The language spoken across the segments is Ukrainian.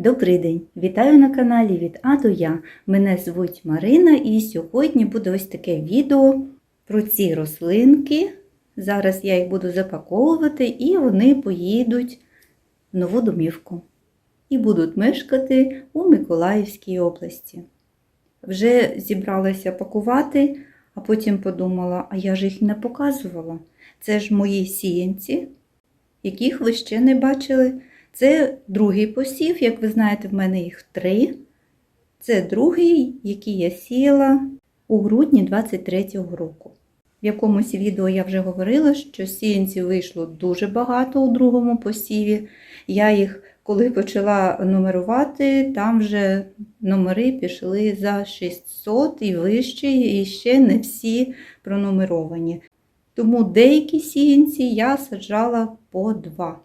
Добрий день! Вітаю на каналі від А до Я. Мене звуть Марина і сьогодні буде ось таке відео про ці рослинки. Зараз я їх буду запаковувати і вони поїдуть в нову домівку і будуть мешкати у Миколаївській області. Вже зібралася пакувати, а потім подумала, а я ж їх не показувала. Це ж мої сіянці, яких ви ще не бачили. Це другий посів, як ви знаєте, в мене їх три. Це другий, який я сіяла у грудні 23-го року. В якомусь відео я вже говорила, що сіянців вийшло дуже багато у другому посіві. Я їх, коли почала нумерувати, там вже номери пішли за 600 і вище, і ще не всі пронумеровані. Тому деякі сіянці я саджала по два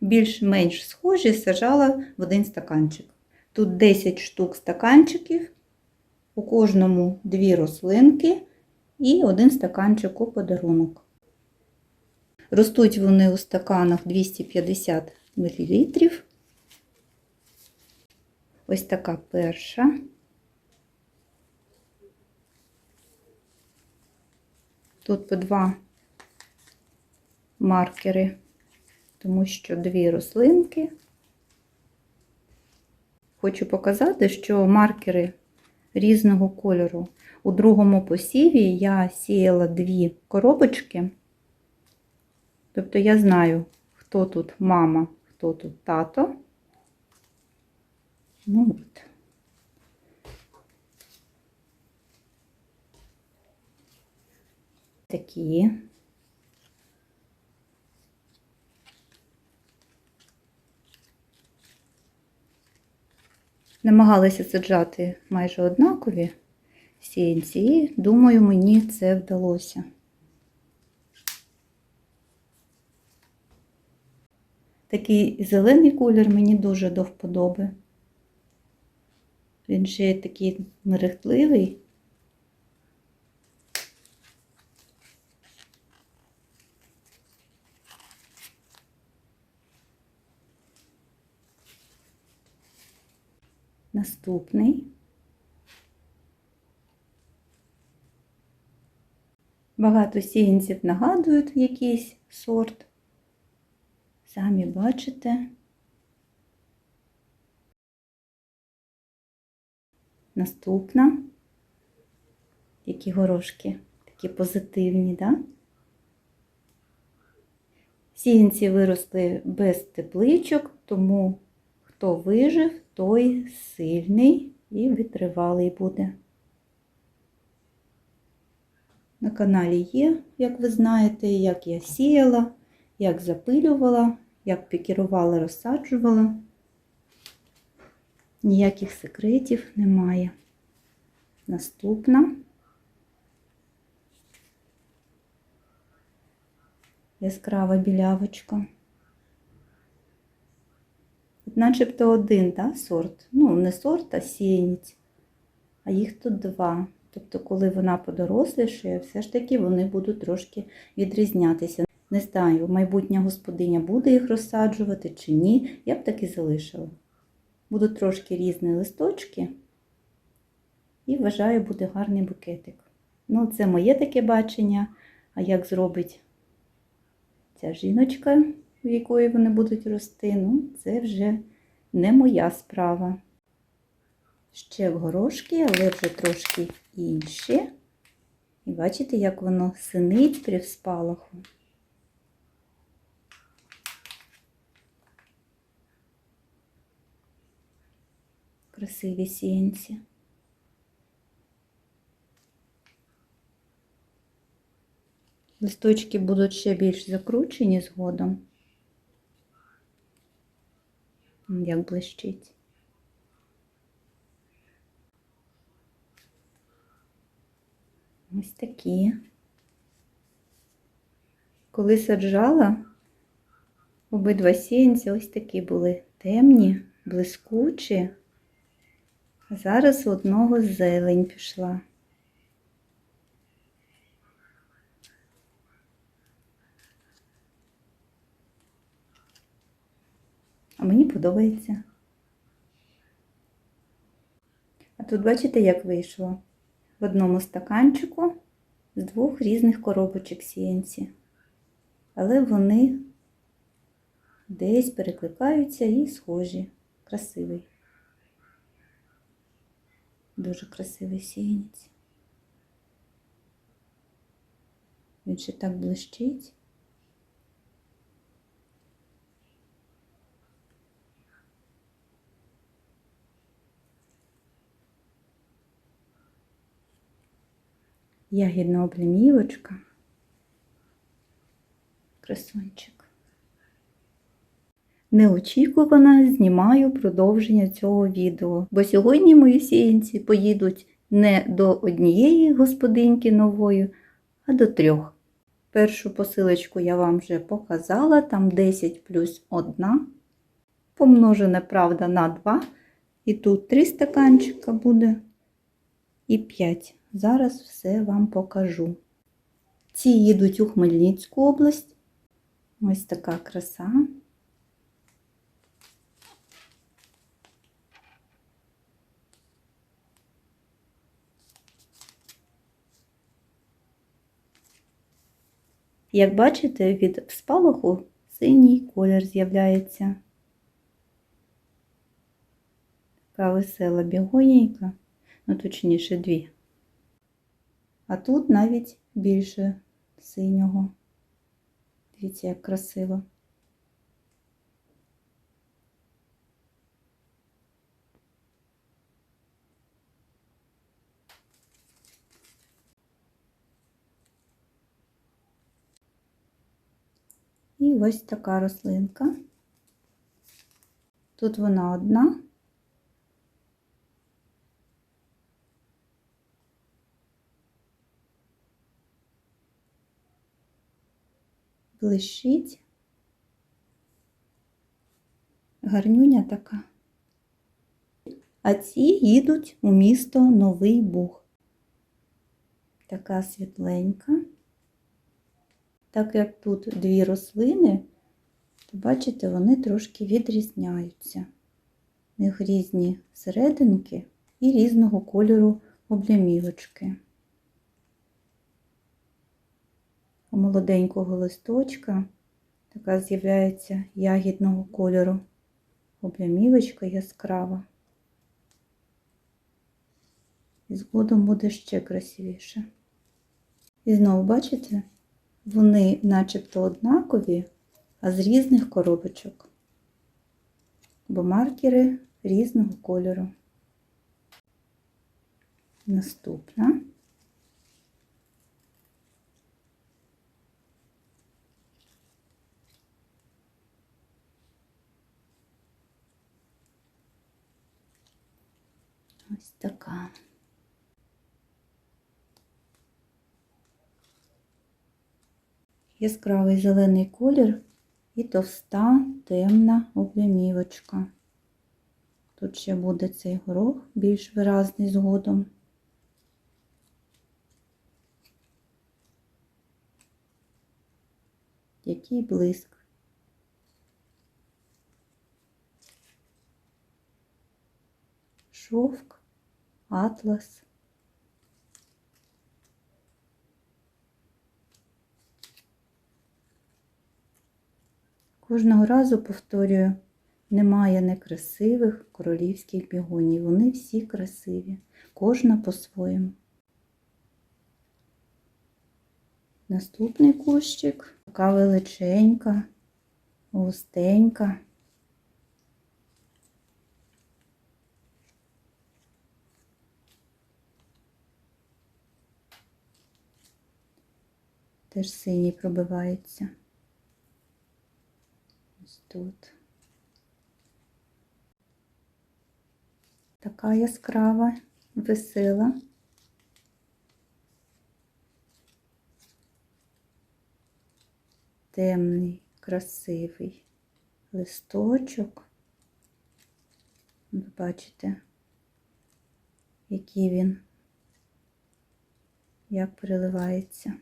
більш-менш схожі сажала в один стаканчик. Тут 10 штук стаканчиків, у кожному дві рослинки і один стаканчик у подарунок. Ростуть вони у стаканах 250 мл. Ось така перша. Тут по два маркери тому що дві рослинки. Хочу показати, що маркери різного кольору. У другому посіві я сіяла дві коробочки. Тобто я знаю, хто тут мама, хто тут тато. Ну от. Такі. Намагалася саджати майже однакові сіянці, і думаю, мені це вдалося. Такий зелений колір мені дуже до вподоби. Він ще такий мерехтливий. Наступний. Багато сіянців нагадують якийсь сорт. Самі бачите. Наступна. Які горошки, такі позитивні, да? Сіянці виросли без тепличок, тому хто вижив, той сильний і витривалий буде. На каналі є, як ви знаєте, як я сіяла, як запилювала, як пікірувала, розсаджувала. Ніяких секретів немає. Наступна. Яскрава білявочка начебто один да, сорт. Ну, не сорт, а сіянець. А їх тут два. Тобто, коли вона подорослішає, все ж таки вони будуть трошки відрізнятися. Не знаю, майбутня господиня буде їх розсаджувати чи ні, я б так і залишила. Будуть трошки різні листочки, і вважаю, буде гарний букетик. Ну, це моє таке бачення. А як зробить ця жіночка? В якої вони будуть рости, ну, це вже не моя справа. Ще в горошки, але вже трошки інші. І бачите, як воно синить при спалаху. Красиві сіянці. Листочки будуть ще більш закручені згодом. Як блищить. Ось такі. Коли саджала, обидва сіянці ось такі були темні, блискучі, а зараз одного зелень пішла. А тут бачите, як вийшло? В одному стаканчику з двох різних коробочок сіянці. Але вони десь перекликаються і схожі. Красивий. Дуже красивий сіянець. Він ще так блищить. Ягідна облімівочка. Красунчик. Неочікувано знімаю продовження цього відео, бо сьогодні мої сіянці поїдуть не до однієї господинки нової, а до трьох. Першу посилочку я вам вже показала, там 10 плюс 1, помножене, правда, на 2. І тут 3 стаканчика буде і 5. Зараз все вам покажу. Ці їдуть у Хмельницьку область. Ось така краса. Як бачите, від спалаху синій колір з'являється. Така весела бігонійка, ну точніше дві. А тут навіть більше синього. Дивіться, як красиво. І ось така рослинка. Тут вона одна. Блищить. Гарнюня така. А ці їдуть у місто Новий Буг. Така світленька. Так як тут дві рослини, то бачите, вони трошки відрізняються. У них різні серединки і різного кольору облямівочки. У молоденького листочка така з'являється ягідного кольору. Облямівочка яскрава. І згодом буде ще красивіше. І знову бачите? Вони начебто однакові, а з різних коробочок, бо маркери різного кольору. Наступна. Ось така. яскравий зелений колір і товста темна облямівочка. Тут ще буде цей горох більш виразний згодом. Який блиск. Шовк, атлас. Кожного разу повторюю, немає некрасивих королівських бігонів. Вони всі красиві, кожна по-своєму. Наступний кущик, така величенька, густенька. Теж синій пробивається ось тут. Така яскрава, весела. Темний, красивий листочок. Ви бачите, який він, як переливається.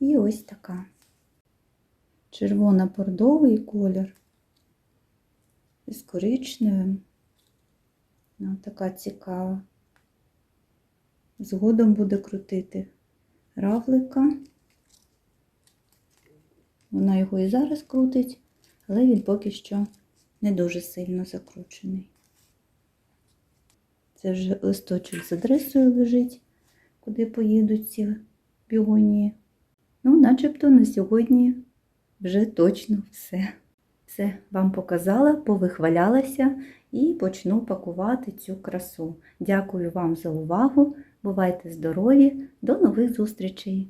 І ось така. червоно-бордовий колір з коричневим. Ну, така цікава. Згодом буде крутити равлика. Вона його і зараз крутить, але він поки що не дуже сильно закручений. Це вже листочок з адресою лежить, куди поїдуть ці бігонії. Ну, начебто на сьогодні вже точно все. Все вам показала, повихвалялася і почну пакувати цю красу. Дякую вам за увагу. Бувайте здорові! До нових зустрічей!